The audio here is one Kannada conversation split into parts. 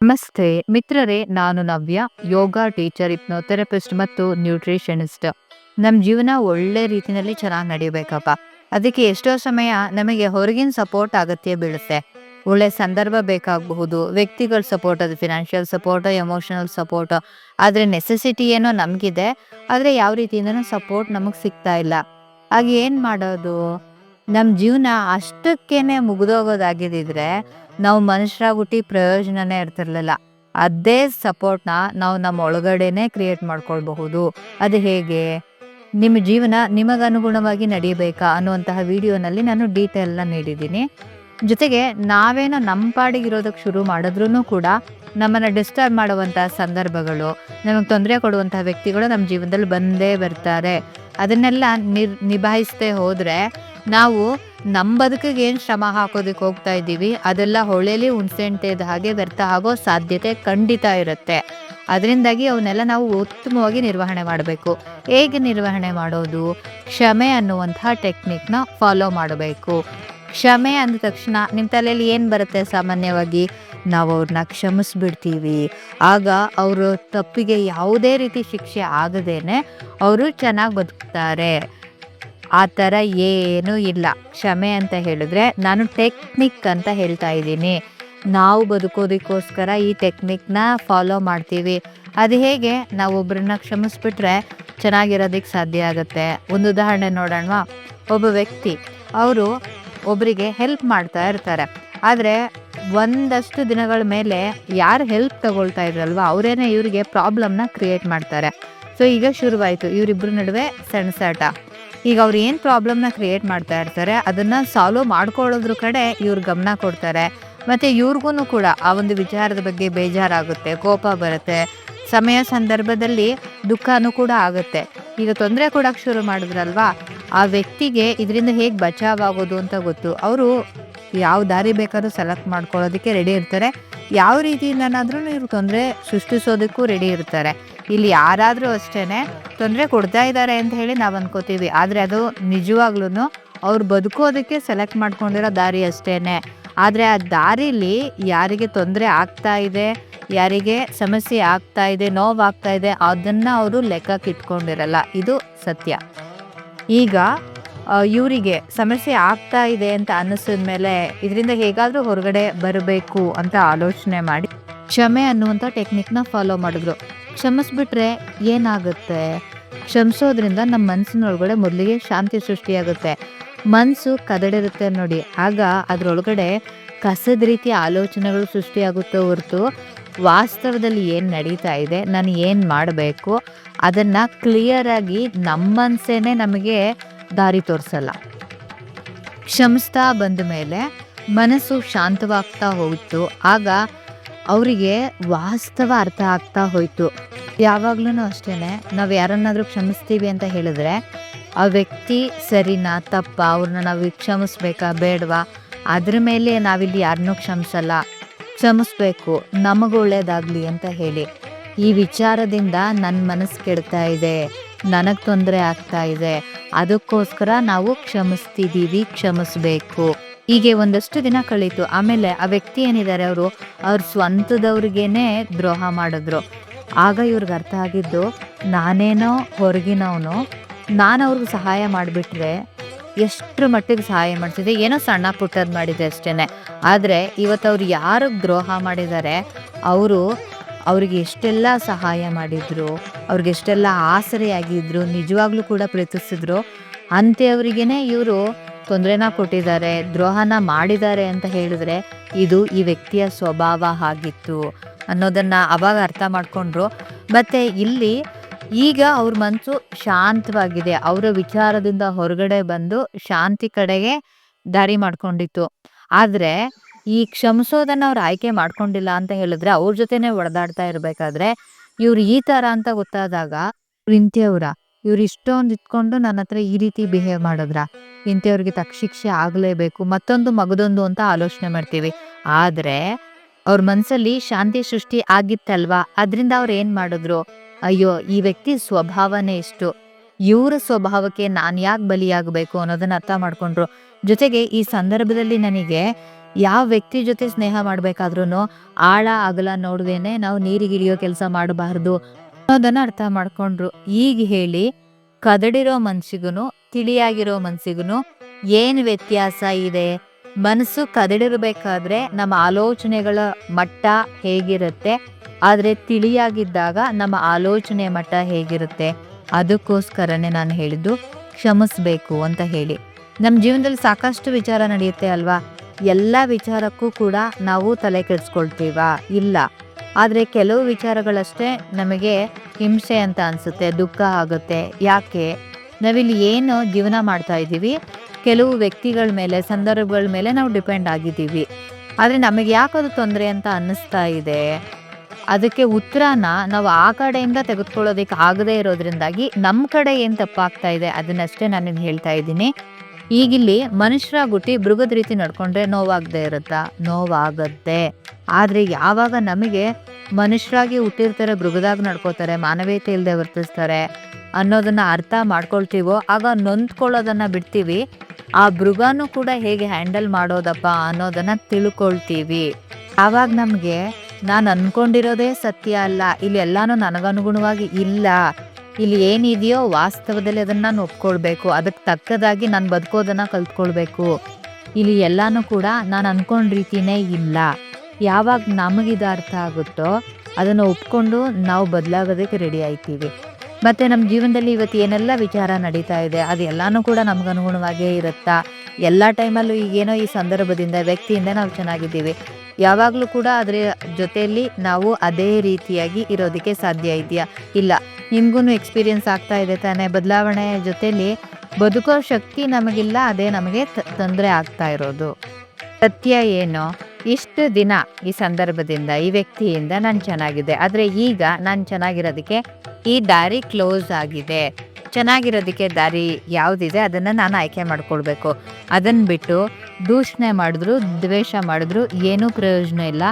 ನಮಸ್ತೆ, ಮಿತ್ರರೇ, ನಾನು ನವ್ಯ, ಯೋಗ ಟೀಚರ್ ಥೆರಪಿಸ್ಟ್ ಮತ್ತು ನ್ಯೂಟ್ರಿಷನಿಸ್ಟ್. ನಮ್ಮ ಜೀವನ ಒಳ್ಳೆ ರೀತಿಯಲ್ಲಿ ಚೆನ್ನಾಗಿ ನಡಿಬೇಕಪ್ಪ. ಅದಕ್ಕೆ ಎಷ್ಟೋ ಸಮಯ ನಮಗೆ ಹೊರಗಿನ ಸಪೋರ್ಟ್ ಅಗತ್ಯ ಬೀಳುತ್ತೆ. ಒಳ್ಳೆ ಸಂದರ್ಭ ಬೇಕಾಗಬಹುದು, ವ್ಯಕ್ತಿಗಳ ಸಪೋರ್ಟ್, ಅದು ಫಿನಾನ್ಷಿಯಲ್ ಸಪೋರ್ಟ್, ಎಮೋಷನಲ್ ಸಪೋರ್ಟ್, ಆದರೆ ನೆಸೆಸಿಟಿ ಏನೋ ನಮಗಿದೆ, ಆದರೆ ಯಾವ ರೀತಿಯಿಂದನೂ ಸಪೋರ್ಟ್ ನಮಗೆ ಸಿಗ್ತಾ ಇಲ್ಲ. ಹಾಗೆ ಏನು ಮಾಡೋದು? ನಮ್ಮ ಜೀವನ ಅಷ್ಟಕ್ಕೇನೆ ಮುಗಿದೋಗೋದಾಗಿದ್ದಿದ್ರೆ ನಾವು ಮನುಷ್ಯರಾಗ್ಬಿಟ್ಟು ಪ್ರಯೋಜನನೇ ಇರ್ತಿರ್ಲಿಲ್ಲ. ಅದೇ ಸಪೋರ್ಟ್ನ ನಾವು ನಮ್ಮ ಒಳಗಡೆನೆ ಕ್ರಿಯೇಟ್ ಮಾಡ್ಕೊಳ್ಬಹುದು. ಅದು ಹೇಗೆ? ನಿಮ್ಮ ಜೀವನ ನಿಮಗನುಗುಣವಾಗಿ ನಡೀಬೇಕಾ ಅನ್ನುವಂತಹ ವಿಡಿಯೋನಲ್ಲಿ ನಾನು ಡೀಟೇಲ್ನ ನೀಡಿದ್ದೀನಿ. ಜೊತೆಗೆ ನಾವೇನೋ ನಮ್ಮ ಪಾಡಿಗಿರೋದಕ್ಕೆ ಶುರು ಮಾಡಿದ್ರೂ ಕೂಡ ನಮ್ಮನ್ನು ಡಿಸ್ಟರ್ಬ್ ಮಾಡುವಂತಹ ಸಂದರ್ಭಗಳು, ನಮಗೆ ತೊಂದರೆ ಕೊಡುವಂತಹ ವ್ಯಕ್ತಿಗಳು ನಮ್ಮ ಜೀವನದಲ್ಲಿ ಬಂದೇ ಬರ್ತಾರೆ. ಅದನ್ನೆಲ್ಲ ನಿರ್ ನಿಭಾಯಿಸದೆ ಹೋದರೆ ನಾವು ನಮ್ಮ ಬದುಕಿಗೆ ಏನು ಶ್ರಮ ಹಾಕೋದಕ್ಕೆ ಹೋಗ್ತಾ ಇದ್ದೀವಿ, ಅದೆಲ್ಲ ಹೊಳೆಲಿ ಹುಣ್ಸೆಂಟೆದ ಹಾಗೆ ವ್ಯರ್ಥ ಆಗೋ ಸಾಧ್ಯತೆ ಖಂಡಿತ ಇರುತ್ತೆ. ಅದರಿಂದಾಗಿ ಅವನ್ನೆಲ್ಲ ನಾವು ಉತ್ತಮವಾಗಿ ನಿರ್ವಹಣೆ ಮಾಡಬೇಕು. ಹೇಗೆ ನಿರ್ವಹಣೆ ಮಾಡೋದು, ಕ್ಷಮೆ ಅನ್ನುವಂತಹ ಟೆಕ್ನಿಕ್ನ ಫಾಲೋ ಮಾಡಬೇಕು. ಕ್ಷಮೆ ಅಂದ ತಕ್ಷಣ ನಿಮ್ಮ ತಲೆಯಲ್ಲಿ ಏನು ಬರುತ್ತೆ ಸಾಮಾನ್ಯವಾಗಿ? ನಾವು ಅವ್ರನ್ನ ಕ್ಷಮಿಸ್ಬಿಡ್ತೀವಿ. ಆಗ ಅವರು ತಪ್ಪಿಗೆ ಯಾವುದೇ ರೀತಿ ಶಿಕ್ಷೆ ಆಗದೇನೆ ಅವರು ಚೆನ್ನಾಗಿ ಬದುಕ್ತಾರೆ. ಆ ಥರ ಏನೂ ಇಲ್ಲ. ಕ್ಷಮೆ ಅಂತ ಹೇಳಿದ್ರೆ ನಾನು ಟೆಕ್ನಿಕ್ ಅಂತ ಹೇಳ್ತಾ ಇದ್ದೀನಿ. ನಾವು ಬದುಕೋದಕ್ಕೋಸ್ಕರ ಈ ಟೆಕ್ನಿಕ್ನ ಫಾಲೋ ಮಾಡ್ತೀವಿ. ಅದು ಹೇಗೆ? ನಾವು ಒಬ್ಬರನ್ನ ಕ್ಷಮಿಸ್ಬಿಟ್ರೆ ಚೆನ್ನಾಗಿರೋದಕ್ಕೆ ಸಾಧ್ಯ ಆಗುತ್ತೆ. ಒಂದು ಉದಾಹರಣೆ ನೋಡೋಣವಾ? ಒಬ್ಬ ವ್ಯಕ್ತಿ, ಅವರು ಒಬ್ಬರಿಗೆ ಹೆಲ್ಪ್ ಮಾಡ್ತಾ ಇರ್ತಾರೆ. ಆದರೆ ಒಂದಷ್ಟು ದಿನಗಳ ಮೇಲೆ ಯಾರು ಹೆಲ್ಪ್ ತಗೊಳ್ತಾ ಇದ್ರಲ್ವ, ಅವರೇನೆ ಇವರಿಗೆ ಪ್ರಾಬ್ಲಮ್ನ ಕ್ರಿಯೇಟ್ ಮಾಡ್ತಾರೆ. ಸೊ ಈಗ ಶುರುವಾಯಿತು. ಇವರಿಬ್ಬರ ನಡುವೆ ಸೆಣಸಾಟ ಈಗ ಅವ್ರು ಏನು ಪ್ರಾಬ್ಲಮ್ನ ಕ್ರಿಯೇಟ್ ಮಾಡ್ತಾ ಇರ್ತಾರೆ, ಅದನ್ನು ಸಾಲ್ವ್ ಮಾಡ್ಕೊಳ್ಳೋದ್ರ ಕಡೆ ಇವ್ರು ಗಮನ ಕೊಡ್ತಾರೆ. ಮತ್ತು ಇವ್ರಿಗೂ ಕೂಡ ಆ ಒಂದು ವಿಚಾರದ ಬಗ್ಗೆ ಬೇಜಾರಾಗುತ್ತೆ, ಕೋಪ ಬರುತ್ತೆ. ಸಮಯ ಸಂದರ್ಭದಲ್ಲಿ ದುಃಖನೂ ಕೂಡ ಆಗುತ್ತೆ. ಈಗ ತೊಂದರೆ ಕೊಡೋಕ್ಕೆ ಶುರು ಮಾಡಿದ್ರಲ್ವಾ ಆ ವ್ಯಕ್ತಿಗೆ ಇದರಿಂದ ಹೇಗೆ ಬಚಾವ್ ಆಗೋದು ಅಂತ ಗೊತ್ತು. ಅವರು ಯಾವ ದಾರಿ ಬೇಕಾದ್ರೂ ಸೆಲೆಕ್ಟ್ ಮಾಡ್ಕೊಳ್ಳೋದಕ್ಕೆ ರೆಡಿ ಇರ್ತಾರೆ. ಯಾವ ರೀತಿಯಿಂದನಾದ್ರೂ ಇವ್ರು ತೊಂದರೆ ಸೃಷ್ಟಿಸೋದಕ್ಕೂ ರೆಡಿ ಇರ್ತಾರೆ. ಇಲ್ಲಿ ಯಾರಾದರೂ ಅಷ್ಟೇ ತೊಂದರೆ ಕೊಡ್ತಾ ಇದ್ದಾರೆ ಅಂತ ಹೇಳಿ ನಾವು ಅಂದ್ಕೋತೀವಿ ಆದರೆ ಅದು ನಿಜವಾಗ್ಲೂ ಅವ್ರು ಬದುಕೋದಕ್ಕೆ ಸೆಲೆಕ್ಟ್ ಮಾಡ್ಕೊಂಡಿರೋ ದಾರಿ ಅಷ್ಟೇ ಆದರೆ ಆ ದಾರಿಲಿ ಯಾರಿಗೆ ತೊಂದರೆ ಆಗ್ತಾ ಇದೆ, ಯಾರಿಗೆ ಸಮಸ್ಯೆ ಆಗ್ತಾ ಇದೆ, ನೋವಾಗ್ತಾ ಇದೆ, ಅದನ್ನು ಅವರು ಲೆಕ್ಕಕ್ಕೆ ಇಟ್ಕೊಂಡಿರಲ್ಲ ಇದು ಸತ್ಯ. ಈಗ ಇವರಿಗೆ ಸಮಸ್ಯೆ ಆಗ್ತಾ ಇದೆ ಅಂತ ಅನ್ನಿಸಿದ ಮೇಲೆ ಇದರಿಂದ ಹೇಗಾದರೂ ಹೊರಗಡೆ ಬರಬೇಕು ಅಂತ ಆಲೋಚನೆ ಮಾಡಿ ಕ್ಷಮೆ ಅನ್ನುವಂಥ ಟೆಕ್ನಿಕ್ನ ಫಾಲೋ ಮಾಡಿದ್ರು. ಕ್ಷಮಿಸ್ಬಿಟ್ರೆ ಏನಾಗುತ್ತೆ? ಕ್ಷಮಿಸೋದ್ರಿಂದ ನಮ್ಮ ಮನಸ್ಸಿನೊಳಗಡೆ ಮೊದಲಿಗೆ ಶಾಂತಿ ಸೃಷ್ಟಿಯಾಗುತ್ತೆ. ಮನಸ್ಸು ಕದಡಿರುತ್ತೆ ನೋಡಿ. ಆಗ ಅದರೊಳಗಡೆ ಕಸದ ರೀತಿಯ ಆಲೋಚನೆಗಳು ಸೃಷ್ಟಿಯಾಗುತ್ತೆ ಹೊರತು ವಾಸ್ತವದಲ್ಲಿ ಏನು ನಡೀತಾ ಇದೆ, ನಾನು ಏನು ಮಾಡಬೇಕು, ಅದನ್ನು ಕ್ಲಿಯರಾಗಿ ನಮ್ಮನ್ಸೇನೆ ನಮಗೆ ದಾರಿ ತೋರಿಸಲ್ಲ. ಕ್ಷಮಿಸ್ತಾ ಬಂದ ಮೇಲೆ ಮನಸ್ಸು ಶಾಂತವಾಗ್ತಾ ಹೋಯಿತು. ಆಗ ಅವರಿಗೆ ವಾಸ್ತವ ಅರ್ಥ ಆಗ್ತಾ ಹೋಯಿತು. ಯಾವಾಗ್ಲೂ ಅಷ್ಟೇ ನಾವು ಯಾರನ್ನಾದರೂ ಕ್ಷಮಿಸ್ತೀವಿ ಅಂತ ಹೇಳಿದ್ರೆ, ಆ ವ್ಯಕ್ತಿ ಸರಿನಾ, ತಪ್ಪ, ಅವ್ರನ್ನ ನಾವು ಕ್ಷಮಿಸ್ಬೇಕಾ, ಬೇಡವಾ? ಅದ್ರ ಮೇಲೆ ನಾವಿಲ್ಲಿ ಯಾರನ್ನೂ ಕ್ಷಮಿಸಲ್ಲ. ಕ್ಷಮಿಸ್ಬೇಕು, ನಮಗೊಳ್ಳೇದಾಗ್ಲಿ ಅಂತ ಹೇಳಿ. ಈ ವಿಚಾರದಿಂದ ನನ್ನ ಮನಸ್ಸು ಕೆಡ್ತಾ ಇದೆ, ನನಗೆ ತೊಂದರೆ ಆಗ್ತಾ ಇದೆ. ಅದಕ್ಕೋಸ್ಕರ ನಾವು ಕ್ಷಮಿಸ್ತಿದ್ದೀವಿ ಕ್ಷಮಿಸ್ಬೇಕು. ಹೀಗೆ ಒಂದಷ್ಟು ದಿನ ಕಳೀತು. ಆಮೇಲೆ ಆ ವ್ಯಕ್ತಿ ಏನಿದ್ದಾರೆ ಅವರು, ಅವ್ರ ಸ್ವಂತದವ್ರಿಗೇನೆ ದ್ರೋಹ ಮಾಡಿದ್ರು. ಆಗ ಇವ್ರಿಗೆ ಅರ್ಥ ಆಗಿದ್ದು, ನಾನೇನೋ ಹೊರಗಿನವನು, ನಾನು ಅವ್ರಿಗೆ ಸಹಾಯ ಮಾಡಿಬಿಟ್ರೆ ಎಷ್ಟರ ಮಟ್ಟಿಗೆ ಸಹಾಯ ಮಾಡ್ತಿದ್ದೆ ಏನೋ ಸಣ್ಣ ಪುಟ್ಟದ್ದು ಮಾಡಿದೆ ಅಷ್ಟೇ ಆದರೆ ಇವತ್ತು ಅವ್ರು ಯಾರು ದ್ರೋಹ ಮಾಡಿದ್ದಾರೆ ಅವರು ಅವ್ರಿಗೆ ಎಷ್ಟೆಲ್ಲ ಸಹಾಯ ಮಾಡಿದ್ರು, ಅವ್ರಿಗೆ ಎಷ್ಟೆಲ್ಲ ಆಸರೆಯಾಗಿದ್ರು, ನಿಜವಾಗ್ಲೂ ಕೂಡ ಪ್ರೀತಿಸಿದ್ರು ಅಂಥವ್ರಿಗೇನೆ ಇವರು ತೊಂದರೆನ ಕೊಟ್ಟಿದ್ದಾರೆ, ದ್ರೋಹನ ಮಾಡಿದ್ದಾರೆ ಅಂತ ಹೇಳಿದ್ರೆ ಇದು ಈ ವ್ಯಕ್ತಿಯ ಸ್ವಭಾವ ಆಗಿತ್ತು ಅನ್ನೋದನ್ನ ಅವಾಗ ಅರ್ಥ ಮಾಡ್ಕೊಂಡ್ರು. ಮತ್ತೆ ಇಲ್ಲಿ ಈಗ ಅವ್ರ ಮನಸ್ಸು ಶಾಂತವಾಗಿದೆ. ಅವರ ವಿಚಾರದಿಂದ ಹೊರಗಡೆ ಬಂದು ಶಾಂತಿ ಕಡೆಗೆ ದಾರಿ ಮಾಡ್ಕೊಂಡಿತ್ತು. ಆದ್ರೆ ಈ ಕ್ಷಮಿಸೋದನ್ನ ಅವ್ರು ಆಯ್ಕೆ ಮಾಡ್ಕೊಂಡಿಲ್ಲ ಅಂತ ಹೇಳಿದ್ರೆ ಅವ್ರ ಜೊತೆನೆ ಒಡೆದಾಡ್ತಾ ಇರಬೇಕಾದ್ರೆ ಇವ್ರು ಈ ತರ ಅಂತ ಗೊತ್ತಾದಾಗ ಇಂಥವ್ರ. ಇವ್ರು ಇಷ್ಟೊಂದು ಇಟ್ಕೊಂಡು ನನ್ನ ಹತ್ರ ಈ ರೀತಿ ಬಿಹೇವ್ ಮಾಡಿದ್ರ. ಇಂಥವ್ರಿಗೆ ತಕ್ಷಿಕ್ಷೆ ಆಗಲೇಬೇಕು. ಮತ್ತೊಂದು ಮಗದೊಂದು ಅಂತ ಆಲೋಚನೆ ಮಾಡ್ತೀವಿ. ಆದ್ರೆ ಅವ್ರ ಮನಸ್ಸಲ್ಲಿ ಶಾಂತಿ ಸೃಷ್ಟಿ ಆಗಿತ್ತಲ್ವಾ? ಅದರಿಂದ ಅವ್ರು ಏನು ಮಾಡಿದ್ರು? ಅಯ್ಯೋ, ಈ ವ್ಯಕ್ತಿ ಸ್ವಭಾವನೇ ಇಷ್ಟು. ಇವರ ಸ್ವಭಾವಕ್ಕೆ ನಾನು ಯಾಕೆ ಬಲಿಯಾಗಬೇಕು ಅನ್ನೋದನ್ನ ಅರ್ಥ ಮಾಡ್ಕೊಂಡ್ರು. ಜೊತೆಗೆ ಈ ಸಂದರ್ಭದಲ್ಲಿ ನನಗೆ ಯಾವ ವ್ಯಕ್ತಿ ಜೊತೆ ಸ್ನೇಹ ಮಾಡ್ಬೇಕಾದ್ರೂ ಆಳ, ಅಗಲ ನೋಡ್ದೇನೆ ನಾವು ನೀರಿಗಿಳಿಯೋ ಕೆಲಸ ಮಾಡಬಾರ್ದು ಅನ್ನೋದನ್ನ ಅರ್ಥ ಮಾಡ್ಕೊಂಡ್ರು. ಈಗ ಹೇಳಿ ಕದಡಿರೋ ಮನ್ಸಿಗೂ ತಿಳಿಯಾಗಿರೋ ಮನ್ಸಿಗೂ ಏನು ವ್ಯತ್ಯಾಸ ಇದೆ? ಮನಸ್ಸು ಕದಡಿರ್ಬೇಕಾದ್ರೆ ನಮ್ಮ ಆಲೋಚನೆಗಳ ಮಟ್ಟ ಹೇಗಿರುತ್ತೆ? ಆದ್ರೆ ತಿಳಿಯಾಗಿದ್ದಾಗ ನಮ್ಮ ಆಲೋಚನೆ ಮಟ್ಟ ಹೇಗಿರುತ್ತೆ? ಅದಕ್ಕೋಸ್ಕರನೇ ನಾನು ಹೇಳಿದ್ದು ಕ್ಷಮಿಸ್ಬೇಕು ಅಂತ ಹೇಳಿ. ನಮ್ಮ ಜೀವನದಲ್ಲಿ ಸಾಕಷ್ಟು ವಿಚಾರ ನಡೆಯುತ್ತೆ ಅಲ್ವಾ? ಎಲ್ಲ ವಿಚಾರಕ್ಕೂ ಕೂಡ ನಾವು ತಲೆ ಕೆಡಿಸ್ಕೊಳ್ತೀವಾ? ಇಲ್ಲ. ಆದರೆ ಕೆಲವು ವಿಚಾರಗಳಷ್ಟೇ ನಮಗೆ ಹಿಂಸೆ ಅಂತ ಅನಿಸುತ್ತೆ, ದುಃಖ ಆಗುತ್ತೆ. ಯಾಕೆ? ನಾವಿಲ್ಲಿ ಏನು ಜೀವನ ಮಾಡ್ತಾ ಇದ್ದೀವಿ? ಕೆಲವು ವ್ಯಕ್ತಿಗಳ ಮೇಲೆ, ಸಂದರ್ಭಗಳ ಮೇಲೆ ನಾವು ಡಿಪೆಂಡ್ ಆಗಿದ್ದೀವಿ. ಆದರೆ ನಮಗೆ ಯಾಕದು ತೊಂದರೆ ಅಂತ ಅನ್ನಿಸ್ತಾ ಇದೆ? ಅದಕ್ಕೆ ಉತ್ತರನ ನಾವು ಆ ಕಡೆಯಿಂದ ತೆಗೆದುಕೊಳ್ಳೋದಕ್ಕೆ ಆಗದೇ ಇರೋದ್ರಿಂದಾಗಿ ನಮ್ಮ ಕಡೆ ಏನು ತಪ್ಪಾಗ್ತಾ ಇದೆ ಅದನ್ನಷ್ಟೇ ನಾನು ಹೇಳ್ತಾ ಇದ್ದೀನಿ. ಈಗಿಲ್ಲಿ ಮನುಷ್ಯರಾಗುಟ್ಟಿ ಮೃಗದ ರೀತಿ ನಡ್ಕೊಂಡ್ರೆ ನೋವಾಗದೆ ಇರುತ್ತಾ? ನೋವಾಗತ್ತೆ. ಆದರೆ ಯಾವಾಗ ನಮಗೆ ಮನುಷ್ಯರಾಗಿ ಹುಟ್ಟಿರ್ತಾರೆ, ಮೃಗದಾಗ ನಡ್ಕೋತಾರೆ, ಮಾನವೀಯತೆ ಇಲ್ಲದೆ ವರ್ತಿಸ್ತಾರೆ ಅನ್ನೋದನ್ನ ಅರ್ಥ ಮಾಡ್ಕೊಳ್ತೀವೋ, ಆಗ ನೊಂದ್ಕೊಳ್ಳೋದನ್ನ ಬಿಡ್ತೀವಿ. ಆ ಮೃಗನೂ ಕೂಡ ಹೇಗೆ ಹ್ಯಾಂಡಲ್ ಮಾಡೋದಪ್ಪ ಅನ್ನೋದನ್ನ ತಿಳ್ಕೊಳ್ತೀವಿ. ಆವಾಗ ನಮಗೆ ನಾನು ಅನ್ಕೊಂಡಿರೋದೇ ಸತ್ಯ ಅಲ್ಲ. ಇಲ್ಲಿ ಎಲ್ಲನೂ ನನಗನುಗುಣವಾಗಿ ಇಲ್ಲ. ಇಲ್ಲಿ ಏನಿದೆಯೋ ವಾಸ್ತವದಲ್ಲಿ ಅದನ್ನ ನಾನು ಒಪ್ಕೊಳ್ಬೇಕು. ಅದಕ್ಕೆ ತಕ್ಕದಾಗಿ ನಾನು ಬದುಕೋದನ್ನು ಕಲ್ತ್ಕೊಳ್ಬೇಕು. ಇಲ್ಲಿ ಎಲ್ಲನೂ ಕೂಡ ನಾನು ಅಂದ್ಕೊಂಡ ರೀತಿನೇ ಇಲ್ಲ. ಯಾವಾಗ ನಮಗಿದು ಅರ್ಥ ಆಗುತ್ತೋ ಅದನ್ನು ಒಪ್ಕೊಂಡು ನಾವು ಬದಲಾಗೋದಕ್ಕೆ ರೆಡಿ ಆಯ್ತೀವಿ. ಮತ್ತೆ ನಮ್ಮ ಜೀವನದಲ್ಲಿ ಇವತ್ತು ಏನೆಲ್ಲ ವಿಚಾರ ನಡೀತಾ ಇದೆ, ಅದು ಕೂಡ ಕೂಡ ನಮಗನುಗುಣವಾಗೇ ಇರುತ್ತಾ? ಎಲ್ಲ ಟೈಮಲ್ಲೂ ಈಗೇನೋ ಈ ಸಂದರ್ಭದಿಂದ ವ್ಯಕ್ತಿಯಿಂದ ನಾವು ಚೆನ್ನಾಗಿದ್ದೀವಿ. ಯಾವಾಗಲೂ ಕೂಡ ಅದರ ಜೊತೆಯಲ್ಲಿ ನಾವು ಅದೇ ರೀತಿಯಾಗಿ ಇರೋದಕ್ಕೆ ಸಾಧ್ಯ ಇದೆಯಾ? ಇಲ್ಲ. ನಿಮ್ಗೂ ಎಕ್ಸ್ಪೀರಿಯನ್ಸ್ ಆಗ್ತಾ ಇದೆ ತಾನೇ. ಬದಲಾವಣೆ ಜೊತೆಯಲ್ಲಿ ಬದುಕೋ ಶಕ್ತಿ ನಮಗಿಲ್ಲ, ಅದೇ ನಮಗೆ ತೊಂದರೆ ಆಗ್ತಾ ಇರೋದು. ಸತ್ಯ ಏನು? ಇಷ್ಟು ದಿನ ಈ ಸಂದರ್ಭದಿಂದ, ಈ ವ್ಯಕ್ತಿಯಿಂದ ನಾನು ಚೆನ್ನಾಗಿದೆ. ಆದರೆ ಈಗ ನಾನು ಚೆನ್ನಾಗಿರೋದಕ್ಕೆ ಈ ದಾರಿ ಕ್ಲೋಸ್ ಆಗಿದೆ. ಚೆನ್ನಾಗಿರೋದಕ್ಕೆ ದಾರಿ ಯಾವುದಿದೆ ಅದನ್ನು ನಾನು ಆಯ್ಕೆ ಮಾಡ್ಕೊಳ್ಬೇಕು. ಅದನ್ನು ಬಿಟ್ಟು ದೂಷಣೆ ಮಾಡಿದ್ರು, ದ್ವೇಷ ಮಾಡಿದ್ರು, ಏನೂ ಪ್ರಯೋಜನ ಇಲ್ಲ.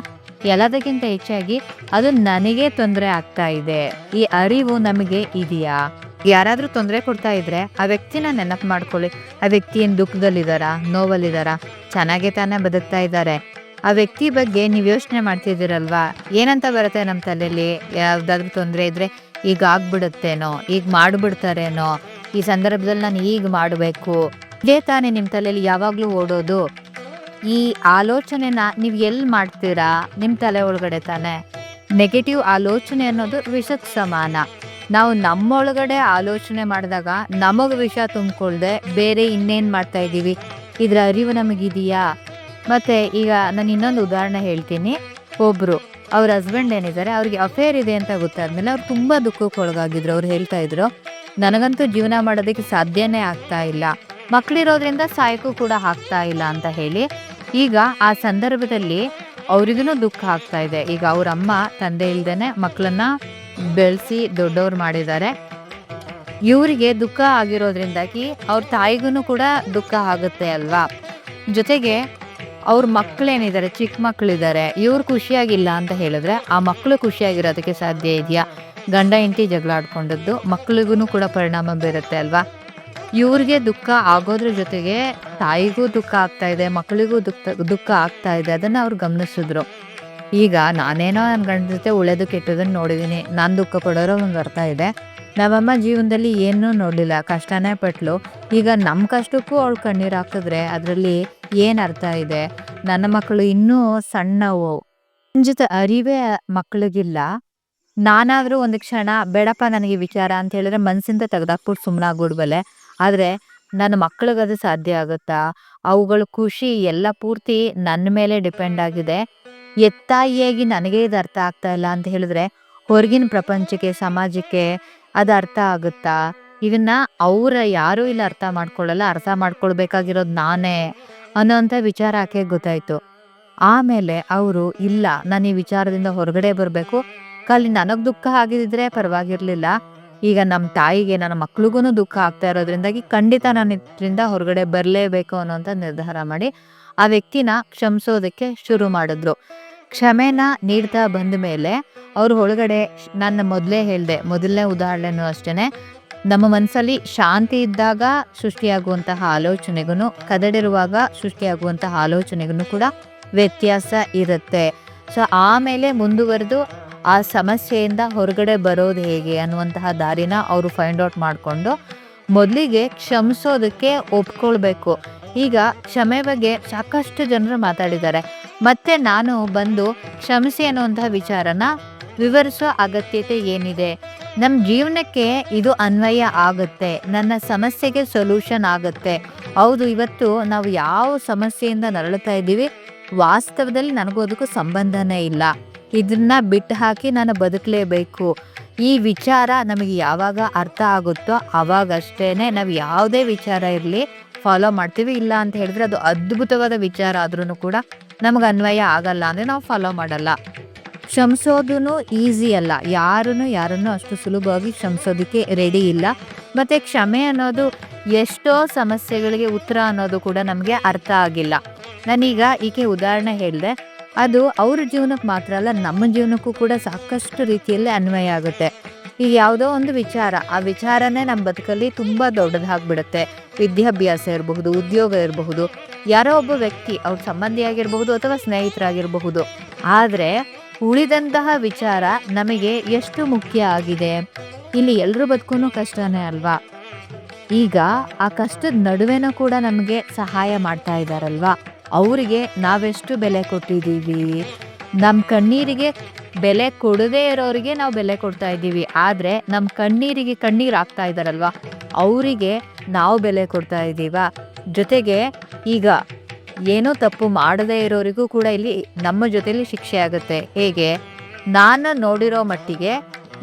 ಎಲ್ಲದಕ್ಕಿಂತ ಹೆಚ್ಚಾಗಿ ಅದು ನನಗೆ ತೊಂದರೆ ಆಗ್ತಾ ಇದೆ. ಈ ಅರಿವು ನಮಗೆ ಇದೆಯಾ? ಯಾರಾದರೂ ತೊಂದರೆ ಕೊಡ್ತಾ ಇದ್ರೆ ಆ ವ್ಯಕ್ತಿನ ನೆನಪು ಮಾಡ್ಕೊಳ್ಳಿ. ಆ ವ್ಯಕ್ತಿ ಏನು ದುಃಖದಲ್ಲಿದ್ದಾರಾ ನೋವಲ್ಲಿದ್ದಾರ ಚೆನ್ನಾಗೇ ತಾನೇ ಬದುಕ್ತಾ ಇದ್ದಾರೆ. ಆ ವ್ಯಕ್ತಿ ಬಗ್ಗೆ ನೀವು ಯೋಚನೆ ಮಾಡ್ತಿದ್ದೀರಲ್ವಾ? ಏನಂತ ಬರುತ್ತೆ ನಮ್ಮ ತಲೆಯಲ್ಲಿ ಯಾವುದಾದ್ರೂ ತೊಂದರೆ ಇದ್ರೆ ಈಗ ಆಗ್ಬಿಡುತ್ತೇನೋ ಈಗ ಮಾಡ್ಬಿಡ್ತಾರೇನೋ, ಈ ಸಂದರ್ಭದಲ್ಲಿ ನಾನು ಈಗ ಮಾಡಬೇಕು. ಇದೇ ತಾನೇ ನಿಮ್ಮ ತಲೆಯಲ್ಲಿ ಯಾವಾಗಲೂ ಓಡೋದು. ಈ ಆಲೋಚನೆನ ನೀವು ಎಲ್ಲಿ ಮಾಡ್ತೀರಾ? ನಿಮ್ಮ ತಲೆ ಒಳಗಡೆ ತಾನೆ. ನೆಗೆಟಿವ್ ಆಲೋಚನೆ ಅನ್ನೋದು ವಿಷಕ್ಕೆ ಸಮಾನ. ನಾವು ನಮ್ಮೊಳಗಡೆ ಆಲೋಚನೆ ಮಾಡಿದಾಗ ನಮಗೆ ವಿಷ ತುಂಬಿಕೊಳ್ಳದೆ ಬೇರೆ ಇನ್ನೇನು ಮಾಡ್ತಾ ಇದ್ದೀವಿ? ಇದರ ಅರಿವು ನಮಗಿದೆಯಾ? ಮತ್ತು ಈಗ ನಾನು ಇನ್ನೊಂದು ಉದಾಹರಣೆ ಹೇಳ್ತೀನಿ. ಒಬ್ರು ಅವ್ರ ಹಸ್ಬೆಂಡ್ ಏನಿದ್ದಾರೆ, ಅವ್ರಿಗೆ ಅಫೇರ್ ಇದೆ ಅಂತ ಗೊತ್ತಾದ್ಮೇಲೆ ಅವ್ರು ತುಂಬಾ ದುಃಖಕ್ಕೆ ಒಳಗಾಗಿದ್ರು. ಅವ್ರು ಹೇಳ್ತಾ ಇದ್ರು, ನನಗಂತೂ ಜೀವನ ಮಾಡೋದಕ್ಕೆ ಸಾಧ್ಯನೇ ಆಗ್ತಾ ಇಲ್ಲ. ಮಕ್ಳಿರೋದ್ರಿಂದ ಸಾಯಕ್ಕೂ ಕೂಡ ಆಗ್ತಾ ಇಲ್ಲ ಅಂತ ಹೇಳಿ, ಈಗ ಆ ಸಂದರ್ಭದಲ್ಲಿ ಅವ್ರಿಗೂ ದುಃಖ ಆಗ್ತಾ ಇದೆ. ಈಗ ಅವ್ರ ಅಮ್ಮ ತಂದೆ ಇಲ್ದೇನೆ ಮಕ್ಕಳನ್ನ ಬೆಳೆಸಿ ದೊಡ್ಡವ್ರು ಮಾಡಿದ್ದಾರೆ. ಇವರಿಗೆ ದುಃಖ ಆಗಿರೋದ್ರಿಂದಾಗಿ ಅವ್ರ ತಾಯಿಗೂ ಕೂಡ ದುಃಖ ಆಗುತ್ತೆ ಅಲ್ವಾ? ಜೊತೆಗೆ ಅವ್ರ ಮಕ್ಕಳೇನಿದ್ದಾರೆ ಚಿಕ್ಕ ಮಕ್ಕಳಿದ್ದಾರೆ ಇವ್ರು ಖುಷಿಯಾಗಿಲ್ಲ ಅಂತ ಹೇಳಿದ್ರೆ ಆ ಮಕ್ಕಳು ಖುಷಿಯಾಗಿರೋದಕ್ಕೆ ಸಾಧ್ಯ ಇದೆಯಾ? ಗಂಡ ಹೆಂಡತಿ ಜಗಳ ಆಡ್ಕೊಂಡದ್ದು ಮಕ್ಕಳಿಗೂ ಕೂಡ ಪರಿಣಾಮ ಬೀರುತ್ತೆ ಅಲ್ವಾ? ಇವ್ರಿಗೆ ದುಃಖ ಆಗೋದ್ರ ಜೊತೆಗೆ ತಾಯಿಗೂ ದುಃಖ ಆಗ್ತಾ ಇದೆ ಮಕ್ಕಳಿಗೂ ದುಃಖ ದುಃಖ ಆಗ್ತಾ ಇದೆ. ಅದನ್ನ ಅವ್ರು ಗಮನಿಸಿದ್ರು. ಈಗ ನಾನೇನೋ ನನ್ನ ಗಂಡ ಜೊತೆ ಒಳ್ಳೇದು ಕೆಟ್ಟದನ್ನ ನೋಡಿದೀನಿ. ನಾನು ದುಃಖ ಪಡೋರೋ ಒಂದು ಅರ್ಥ ಇದೆ. ನಮ್ಮಮ್ಮ ಜೀವನದಲ್ಲಿ ಏನೂ ನೋಡಲಿಲ್ಲ. ಕಷ್ಟನೇ ಪಟ್ಲು. ಈಗ ನಮ್ಮ ಕಷ್ಟಕ್ಕೂ ಅವಳು ಕಣ್ಣೀರು ಹಾಕಿದ್ರೆ ಅದರಲ್ಲಿ ಏನು ಅರ್ಥ ಇದೆ? ನನ್ನ ಮಕ್ಕಳು ಇನ್ನೂ ಸಣ್ಣವು ಜೊತೆ ಅರಿವೇ ಮಕ್ಕಳಿಗಿಲ್ಲ ನಾನಾದರೂ ಒಂದು ಕ್ಷಣ, ಬೇಡಪ್ಪ, ನನಗೆ ವಿಚಾರ ಅಂತ ಹೇಳಿದ್ರೆ ಮನ್ಸಿಂದ ಸುಮ್ಮನೆ ಸುಮ್ಮನಾಗ್ಬಿಡ್ಬಲ್ಲೆ ಆದರೆ ನನ್ನ ಮಕ್ಕಳಿಗದು ಸಾಧ್ಯ ಆಗುತ್ತಾ? ಅವುಗಳ ಖುಷಿ ಎಲ್ಲ ಪೂರ್ತಿ ನನ್ನ ಮೇಲೆ ಡಿಪೆಂಡ್ ಆಗಿದೆ. ಎತ್ತಾಯಿಯಾಗಿ ನನಗೆ ಇದು ಅರ್ಥ ಆಗ್ತಾ ಇಲ್ಲ ಅಂತ ಹೇಳಿದ್ರೆ ಹೊರಗಿನ ಪ್ರಪಂಚಕ್ಕೆ, ಸಮಾಜಕ್ಕೆ ಅದು ಅರ್ಥ ಆಗುತ್ತಾ? ಇದನ್ನ ಅವರ ಯಾರೂ ಇಲ್ಲ ಅರ್ಥ ಮಾಡ್ಕೊಳ್ಳಲ್ಲ, ಅರ್ಥ ಮಾಡ್ಕೊಳ್ಬೇಕಾಗಿರೋದು ನಾನೇ. ಅನ್ನೋಂಥ ವಿಚಾರ ಆಕೆ ಗೊತ್ತಾಯ್ತು. ಆಮೇಲೆ ಅವರು, ಇಲ್ಲ, ನಾನು ಈ ವಿಚಾರದಿಂದ ಹೊರಗಡೆ ಬರಬೇಕು. ಕಲ್ಲಿ ನನಗೆ ದುಃಖ ಆಗಿದ್ರೆ ಪರವಾಗಿರ್ಲಿಲ್ಲ. ಈಗ ನಮ್ಮ ತಾಯಿಗೆ, ನನ್ನ ಮಕ್ಳಿಗೂ ದುಃಖ ಆಗ್ತಾ ಇರೋದ್ರಿಂದಾಗಿ ಖಂಡಿತ ನಾನು ಇದರಿಂದ ಹೊರಗಡೆ ಬರಲೇಬೇಕು ಅನ್ನೋಂಥ ನಿರ್ಧಾರ ಮಾಡಿ ಆ ವ್ಯಕ್ತಿನ ಕ್ಷಮಿಸೋದಕ್ಕೆ ಶುರು ಮಾಡಿದ್ರು. ಕ್ಷಮೆನ ನೀಡ್ತಾ ಬಂದ ಮೇಲೆ ಅವ್ರ ಒಳಗಡೆ ನನ್ನ ಮೊದಲೇ ಹೇಳಿದೆ, ಮೊದಲನೇ ಉದಾಹರಣೆನೂ ಅಷ್ಟೇನೆ. ನಮ್ಮ ಮನಸ್ಸಲ್ಲಿ ಶಾಂತಿ ಇದ್ದಾಗ ಸೃಷ್ಟಿಯಾಗುವಂತಹ ಆಲೋಚನೆಗೂ ಕದಡಿರುವಾಗ ಸೃಷ್ಟಿಯಾಗುವಂತಹ ಆಲೋಚನೆಗೂ ಕೂಡ ವ್ಯತ್ಯಾಸ ಇರುತ್ತೆ. ಸೊ, ಆಮೇಲೆ ಮುಂದುವರೆದು ಆ ಸಮಸ್ಯೆಯಿಂದ ಹೊರಗಡೆ ಬರೋದು ಹೇಗೆ ಅನ್ನುವಂತಹ ದಾರಿನ ಅವರು ಫೈಂಡ್ ಔಟ್ ಮಾಡಿಕೊಂಡು ಮೊದಲಿಗೆ ಕ್ಷಮಿಸೋದಕ್ಕೆ ಒಪ್ಕೊಳ್ಬೇಕು. ಈಗ ಕ್ಷಮೆ ಬಗ್ಗೆ ಸಾಕಷ್ಟು ಜನರು ಮಾತಾಡಿದ್ದಾರೆ. ಮತ್ತೆ ನಾನು ಬಂದು ಕ್ಷಮಿಸಿ ಅನ್ನುವಂತಹ ವಿಚಾರನ ವಿವರಿಸೋ ಅಗತ್ಯತೆ ಏನಿದೆ? ನಮ್ಮ ಜೀವನಕ್ಕೆ ಇದು ಅನ್ವಯ ಆಗುತ್ತೆ. ನನ್ನ ಸಮಸ್ಯೆಗೆ ಸೊಲ್ಯೂಷನ್ ಆಗುತ್ತೆ. ಹೌದು, ಇವತ್ತು ನಾವು ಯಾವ ಸಮಸ್ಯೆಯಿಂದ ನರಳುತ್ತಾ ಇದ್ದೀವಿ? ವಾಸ್ತವದಲ್ಲಿ ನನಗೂ ಅದಕ್ಕೂ ಸಂಬಂಧನೇ ಇಲ್ಲ. ಇದನ್ನ ಬಿಟ್ಟು ಹಾಕಿ ನಾನು ಬದುಕಲೇಬೇಕು. ಈ ವಿಚಾರ ನಮಗೆ ಯಾವಾಗ ಅರ್ಥ ಆಗುತ್ತೋ ಅವಾಗಷ್ಟೇ ನಾವು ಯಾವುದೇ ವಿಚಾರ ಇರಲಿ ಫಾಲೋ ಮಾಡ್ತೀವಿ. ಇಲ್ಲ ಅಂತ ಹೇಳಿದ್ರೆ ಅದು ಅದ್ಭುತವಾದ ವಿಚಾರ ಆದ್ರೂ ಕೂಡ ನಮಗೆ ಅನ್ವಯ ಆಗಲ್ಲ ಅಂದರೆ ನಾವು ಫಾಲೋ ಮಾಡಲ್ಲ. ಕ್ಷಮಿಸೋದು ಈಸಿ ಅಲ್ಲ. ಯಾರನ್ನು ಯಾರನ್ನು ಅಷ್ಟು ಸುಲಭವಾಗಿ ಕ್ಷಮಿಸೋದಕ್ಕೆ ರೆಡಿ ಇಲ್ಲ. ಮತ್ತು ಕ್ಷಮೆ ಅನ್ನೋದು ಎಷ್ಟೋ ಸಮಸ್ಯೆಗಳಿಗೆ ಉತ್ತರ ಅನ್ನೋದು ಕೂಡ ನಮಗೆ ಅರ್ಥ ಆಗಿಲ್ಲ. ನಾನೀಗ ಈಕೆ ಉದಾಹರಣೆ ಹೇಳಿದೆ. ಅದು ಅವ್ರ ಜೀವನಕ್ಕೆ ಮಾತ್ರ ಅಲ್ಲ, ನಮ್ಮ ಜೀವನಕ್ಕೂ ಕೂಡ ಸಾಕಷ್ಟು ರೀತಿಯಲ್ಲಿ ಅನ್ವಯ ಆಗುತ್ತೆ. ಈಗ ಯಾವುದೋ ಒಂದು ವಿಚಾರ, ಆ ವಿಚಾರನೇ ನಮ್ಮ ಬದುಕಲ್ಲಿ ತುಂಬ ದೊಡ್ಡದಾಗ್ಬಿಡುತ್ತೆ ವಿದ್ಯಾಭ್ಯಾಸ ಇರಬಹುದು, ಉದ್ಯೋಗ ಇರಬಹುದು, ಯಾರೋ ಒಬ್ಬ ವ್ಯಕ್ತಿ ಅವ್ರ ಸಂಬಂಧಿಯಾಗಿರಬಹುದು ಅಥವಾ ಸ್ನೇಹಿತರಾಗಿರಬಹುದು. ಆದರೆ ಉಳಿದಂತಹ ವಿಚಾರ ನಮಗೆ ಎಷ್ಟು ಮುಖ್ಯ ಆಗಿದೆ? ಇಲ್ಲಿ ಎಲ್ಲರೂ ಬದುಕೂ ಕಷ್ಟನೇ ಅಲ್ವಾ? ಈಗ ಆ ಕಷ್ಟದ ನಡುವೆನೂ ಕೂಡ ನಮಗೆ ಸಹಾಯ ಮಾಡ್ತಾ ಇದ್ದಾರಲ್ವಾ ಅವರಿಗೆ ನಾವೆಷ್ಟು ಬೆಲೆ ಕೊಟ್ಟಿದ್ದೀವಿ? ನಮ್ಮ ಕಣ್ಣೀರಿಗೆ ಬೆಲೆ ಕೊಡದೇ ಇರೋರಿಗೆ ನಾವು ಬೆಲೆ ಕೊಡ್ತಾ ಇದ್ದೀವಿ. ಆದರೆ ನಮ್ಮ ಕಣ್ಣೀರಿಗೆ ಕಣ್ಣೀರು ಆಗ್ತಾ ಇದ್ದಾರಲ್ವಾ ಅವರಿಗೆ ನಾವು ಬೆಲೆ ಕೊಡ್ತಾ ಇದ್ದೀವ? ಜೊತೆಗೆ ಈಗ ಏನೋ ತಪ್ಪು ಮಾಡದೇ ಇರೋರಿಗೂ ಕೂಡ ಇಲ್ಲಿ ನಮ್ಮ ಜೊತೆಲಿ ಶಿಕ್ಷೆ ಆಗುತ್ತೆ. ಹೇಗೆ? ನಾನು ನೋಡಿರೋ ಮಟ್ಟಿಗೆ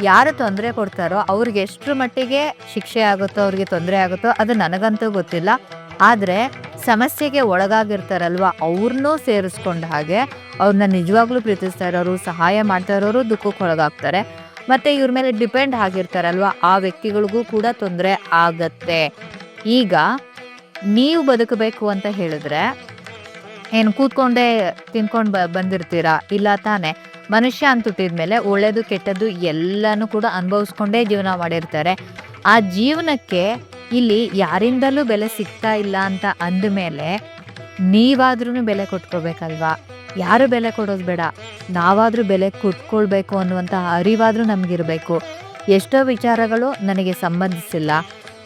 ಯಾರು ತೊಂದರೆ ಕೊಡ್ತಾರೋ ಅವ್ರಿಗೆ ಎಷ್ಟರ ಮಟ್ಟಿಗೆ ಶಿಕ್ಷೆ ಆಗುತ್ತೋ ಅವ್ರಿಗೆ ತೊಂದರೆ ಆಗುತ್ತೋ ಅದು ನನಗಂತೂ ಗೊತ್ತಿಲ್ಲ. ಆದರೆ ಸಮಸ್ಯೆಗೆ ಒಳಗಾಗಿರ್ತಾರಲ್ವ ಅವ್ರನ್ನೂ ಸೇರಿಸ್ಕೊಂಡ ಹಾಗೆ ಅವ್ರನ್ನ ನಿಜವಾಗ್ಲೂ ಪ್ರೀತಿಸ್ತಾ ಇರೋರು, ಸಹಾಯ ಮಾಡ್ತಾ ಇರೋರು ದುಃಖಕ್ಕೆ ಒಳಗಾಗ್ತಾರೆ. ಮತ್ತೆ ಇವ್ರ ಮೇಲೆ ಡಿಪೆಂಡ್ ಆಗಿರ್ತಾರಲ್ವ ಆ ವ್ಯಕ್ತಿಗಳಿಗೂ ಕೂಡ ತೊಂದರೆ ಆಗತ್ತೆ. ಈಗ ನೀವು ಬದುಕಬೇಕು ಅಂತ ಹೇಳಿದ್ರೆ ಏನು ಕೂತ್ಕೊಂಡೇ ತಿನ್ಕೊಂಡು ಬಂದಿರ್ತೀರಾ? ಇಲ್ಲ ತಾನೆ. ಮನುಷ್ಯ ಅಂತ ಹುಟ್ಟಿದ್ಮೇಲೆ ಒಳ್ಳೇದು, ಕೆಟ್ಟದ್ದು ಎಲ್ಲನೂ ಕೂಡ ಅನುಭವಿಸ್ಕೊಂಡೇ ಜೀವನ ಮಾಡಿರ್ತಾರೆ. ಆ ಜೀವನಕ್ಕೆ ಇಲ್ಲಿ ಯಾರಿಂದಲೂ ಬೆಲೆ ಸಿಗ್ತಾ ಇಲ್ಲ ಅಂತ ಅಂದಮೇಲೆ ನೀವಾದ್ರೂ ಬೆಲೆ ಕೊಟ್ಕೋಬೇಕಲ್ವಾ? ಯಾರು ಬೆಲೆ ಕೊಡೋದು ಬೇಡ. ನಾವಾದರೂ ಬೆಲೆ ಕೊಟ್ಕೊಳ್ಬೇಕು ಅನ್ನುವಂಥ ಅರಿವಾದರೂ ನಮಗಿರಬೇಕು. ಎಷ್ಟೋ ವಿಚಾರಗಳು ನನಗೆ ಸಂಬಂಧಿಸಿಲ್ಲ.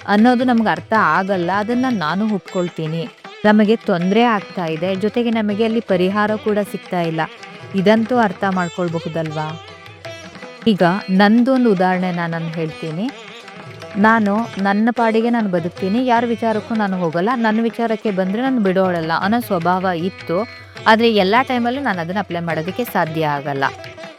ಅನ್ನೋದು ನಮ್ಗೆ ಅರ್ಥ ಆಗಲ್ಲ. ಅದನ್ನು ನಾನು ಒಪ್ಕೊಳ್ತೀನಿ. ನಮಗೆ ತೊಂದರೆ ಆಗ್ತಾ ಇದೆ. ಜೊತೆಗೆ ನಮಗೆ ಅಲ್ಲಿ ಪರಿಹಾರ ಕೂಡ ಸಿಗ್ತಾ ಇಲ್ಲ. ಇದಂತೂ ಅರ್ಥ ಮಾಡ್ಕೊಳ್ಬಹುದಲ್ವಾ? ಈಗ ನಂದೊಂದು ಉದಾಹರಣೆ ನಾನು ಹೇಳ್ತೀನಿ. ನಾನು ನನ್ನ ಪಾಡಿಗೆ ನಾನು ಬದುಕ್ತೀನಿ. ಯಾರ ವಿಚಾರಕ್ಕೂ ನಾನು ಹೋಗಲ್ಲ. ನನ್ನ ವಿಚಾರಕ್ಕೆ ಬಂದರೆ ನಾನು ಬಿಡೋಳಲ್ಲ. ಅನ್ನೋ ಸ್ವಭಾವ ಇತ್ತು. ಆದರೆ ಎಲ್ಲ ಟೈಮಲ್ಲೂ ನಾನು ಅದನ್ನು ಅಪ್ಲೈ ಮಾಡೋದಕ್ಕೆ ಸಾಧ್ಯ ಆಗಲ್ಲ.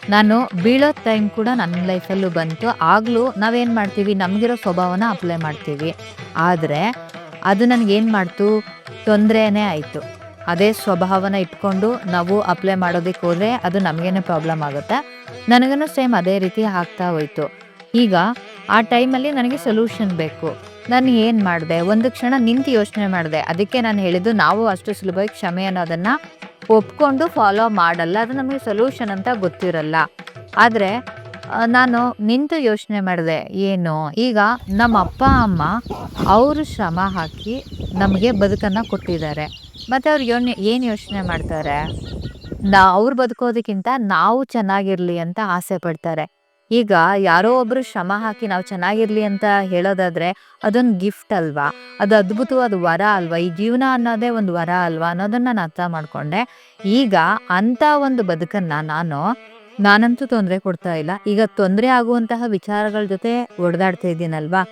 ನಾನು ಬೀಳೋ ಟೈಮ್ ಕೂಡ ನನ್ನ ಲೈಫಲ್ಲೂ ಬಂತು. ಆಗಲೂ ನಾವೇನು ಮಾಡ್ತೀವಿ? ನಮಗಿರೋ ಸ್ವಭಾವನ ಅಪ್ಲೈ ಮಾಡ್ತೀವಿ. ಆದರೆ ಅದು ನನಗೇನು ಮಾಡ್ತು? ತೊಂದರೆನೇ ಆಯಿತು. ಅದೇ ಸ್ವಭಾವನ ಇಟ್ಕೊಂಡು ನಾವು ಅಪ್ಲೈ ಮಾಡೋದಕ್ಕೆ ಹೋದರೆ ಅದು ನಮಗೇನೆ ಪ್ರಾಬ್ಲಮ್ ಆಗುತ್ತೆ. ನನಗೂ ಸೇಮ್ ಅದೇ ರೀತಿ ಆಗ್ತಾ ಹೋಯ್ತು. ಈಗ ಆ ಟೈಮಲ್ಲಿ ನನಗೆ ಸೊಲ್ಯೂಷನ್ ಬೇಕು. ನಾನು ಏನು ಮಾಡಿದೆ? ಒಂದು ಕ್ಷಣ ನಿಂತು ಯೋಚನೆ ಮಾಡಿದೆ. ಅದಕ್ಕೆ ನಾನು ಹೇಳಿದ್ದು ನಾವು ಅಷ್ಟು ಸುಲಭವಾಗಿ ಕ್ಷಮೆ ಅನ್ನೋದನ್ನು ಒಪ್ಕೊಂಡು ಫಾಲೋ ಮಾಡಲ್ಲ. ಅದು ನಮಗೆ ಸೊಲ್ಯೂಷನ್ ಅಂತ ಗೊತ್ತಿರಲ್ಲ. ಆದರೆ ನಾನು ನಿಂತು ಯೋಚನೆ ಮಾಡಿದೆ, ಏನು? ಈಗ ನಮ್ಮ ಅಪ್ಪ, ಅಮ್ಮ ಅವರು ಶ್ರಮ ಹಾಕಿ ನಮಗೆ ಬದುಕನ್ನು ಕೊಟ್ಟಿದ್ದಾರೆ. ಮತ್ತು ಅವ್ರು ಯೋನ್ ಏನು ಯೋಚನೆ ಮಾಡ್ತಾರೆ? ನಾ, ಅವ್ರು ಬದುಕೋದಕ್ಕಿಂತ ನಾವು ಚೆನ್ನಾಗಿರಲಿ ಅಂತ ಆಸೆ ಪಡ್ತಾರೆ. ಈಗ ಯಾರೋ ಒಬ್ಬರು ಶ್ರಮ ಹಾಕಿ ನಾವು ಚೆನ್ನಾಗಿರಲಿ ಅಂತ ಹೇಳೋದಾದ್ರೆ ಅದೊಂದು ಗಿಫ್ಟ್ ಅಲ್ವಾ? ಅದು ಅದ್ಭುತವಾದ ವರ ಅಲ್ವಾ? ಈ ಜೀವನ ಅನ್ನೋದೇ ಒಂದು ವರ ಅಲ್ವಾ ಅನ್ನೋದನ್ನ ನಾನು ಅರ್ಥ ಮಾಡ್ಕೊಂಡೆ. ಈಗ ಅಂತ ಒಂದು ಬದುಕನ್ನ ನಾನು ನಾನಂತೂ ತೊಂದರೆ ಕೊಡ್ತಾ ಇಲ್ಲ. ಈಗ ತೊಂದರೆ ಆಗುವಂತಹ ವಿಚಾರಗಳ ಜೊತೆ ಒಡೆದಾಡ್ತಾ ಇದ್ದೀನಲ್ವಾ?